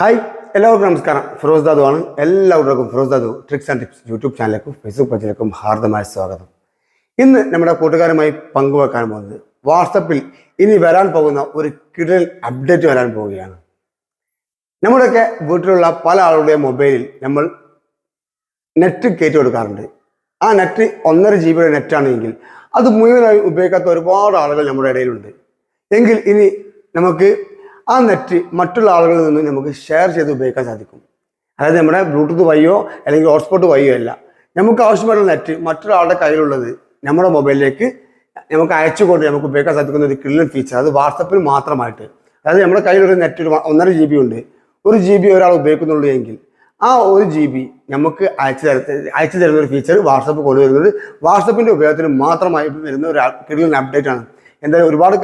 Hi എല്ലാവർക്കും നമസ്കാരം. ഫിറോസ് ദാദു ആണ്. എല്ലാവർക്കും Firoz Dadu tricks and tips YouTube ചാനലിലേക്കും Facebook പേജിലേക്കും ഹാർദമായ സ്വാഗതം. ഇന്ന് നമ്മുടെ കൂട്ടുകാരുമായി പങ്കുവെക്കാൻ പോകുന്നത് വാട്സപ്പിൽ ഇനി വരാൻ പോകുന്ന ഒരു കിടൽ അപ്ഡേറ്റ് വരാൻ പോവുകയാണ്. നമ്മുടെയൊക്കെ വീട്ടിലുള്ള പല ആളുകളുടെയും മൊബൈലിൽ നമ്മൾ നെറ്റ് കയറ്റി കൊടുക്കാറുണ്ട്. ആ നെറ്റ് ഒന്നര ജി ബിയുടെ നെറ്റാണെങ്കിൽ അത് മുഴുവനായി ഉപയോഗിക്കാത്ത ഒരുപാട് ആളുകൾ നമ്മുടെ ഇടയിലുണ്ട്. എങ്കിൽ ഇനി നമുക്ക് ആ നെറ്റ് മറ്റുള്ള ആളുകളിൽ നിന്ന് നമുക്ക് ഷെയർ ചെയ്ത് ഉപയോഗിക്കാൻ സാധിക്കും. അതായത് നമ്മുടെ ബ്ലൂടൂത്ത് വയ്യോ അല്ലെങ്കിൽ ഹോട്ട്സ്പോട്ട് വയ്യോ അല്ല. നമുക്ക് ആവശ്യമായിട്ടുള്ള നെറ്റ് മറ്റൊരാളുടെ കയ്യിലുള്ളത് നമ്മുടെ മൊബൈലിലേക്ക് നമുക്ക് അയച്ചുകൊണ്ട് നമുക്ക് ഉപയോഗിക്കാൻ സാധിക്കുന്ന ഒരു കിള്ളൻ ഫീച്ചർ അത് വാട്സപ്പിൽ മാത്രമായിട്ട്. അതായത് നമ്മുടെ കയ്യിലൊരു നെറ്റ് ഒരു ഒന്നര ജി ബി ഉണ്ട്. ഒരു ജി ബി ഒരാൾ ഉപയോഗിക്കുന്നുള്ളൂ എങ്കിൽ ആ ഒരു ജി ബി നമുക്ക് അയച്ചു തര അയച്ചു തരുന്ന ഒരു ഫീച്ചർ വാട്സപ്പ് കൊണ്ടുവരുന്നത് വാട്സപ്പിന്റെ ഉപയോഗത്തിന് മാത്രമായി വരുന്ന ഒരു കിടിലൻ അപ്ഡേറ്റ് ആണ്. എന്തായാലും ഒരുപാട്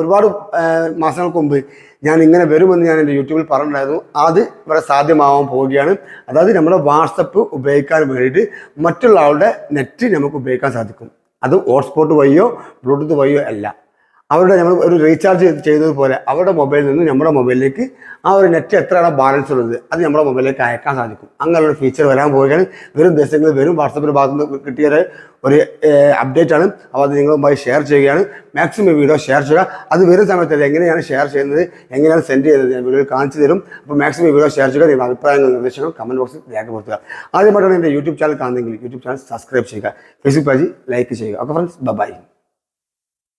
ഒരുപാട് മാസങ്ങൾക്ക് മുമ്പ് ഞാൻ ഇങ്ങനെ വരുമെന്ന് ഞാൻ എന്റെ യൂട്യൂബിൽ പറഞ്ഞിട്ടുണ്ടായിരുന്നു. അത് ഇവിടെ സാധ്യമാവാൻ പോവുകയാണ്. അതായത് നമ്മുടെ വാട്സപ്പ് ഉപയോഗിക്കാൻ വേണ്ടിയിട്ട് മറ്റുള്ള ആളുടെ നെറ്റ് നമുക്ക് ഉപയോഗിക്കാൻ സാധിക്കും. അത് ഹോട്ട്സ്പോട്ട് വഴിയോ ബ്ലൂടൂത്ത് വഴിയോ അല്ല. അവരുടെ നമ്മൾ ഒരു റീചാർജ് ചെയ്തതുപോലെ പോലെ അവരുടെ മൊബൈലിൽ നിന്ന് നമ്മുടെ മൊബൈലിലേക്ക് ആ ഒരു നെറ്റ് എത്രയാണ് ബാലൻസ് ഉള്ളത്? അത് നമ്മുടെ മൊബൈലിലേക്ക് അയക്കാൻ സാധിക്കും. അങ്ങനെയുള്ള ഫീച്ചർ വരാൻ പോവുകയാണ്. വരും ദിവസങ്ങളിൽ വരും വാട്സപ്പിന്റെ ഭാഗത്ത് നിന്ന് കിട്ടിയ ഒരു- അപ്ഡേറ്റ് ആണ്. അപ്പോൾ അത് നിങ്ങളുമായി ഷെയർ ചെയ്യുകയാണ്. മാക്സിമം വീഡിയോ ഷെയർ ചെയ്യുക. അത് വരുന്ന സമയത്ത് എങ്ങനെയാണ് ഷെയർ ചെയ്യുന്നത്? എങ്ങനെയാണ് സെൻഡ് ചെയ്യുന്നത്? ഞാൻ വീഡിയോ കാണിച്ചു തരും. അപ്പോൾ മാക്സിമം വീഡിയോ ഷെയർ ചെയ്യുക. നിങ്ങളുടെ അഭിപ്രായങ്ങൾ നിർദ്ദേശങ്ങൾ കമന്റ് ബോക്സിൽ രേഖപ്പെടുത്തുക. ആദ്യമായിട്ടാണ് എന്റെ യൂട്യൂബ് ചാനൽ കാണുന്നെങ്കിൽ യൂട്യൂബ് ചാനൽ സബ്സ്ക്രൈബ് ചെയ്യുക. ഫേസ്ബുക്ക് പേജ് ലൈക്ക് ചെയ്യുക. Okay friends bye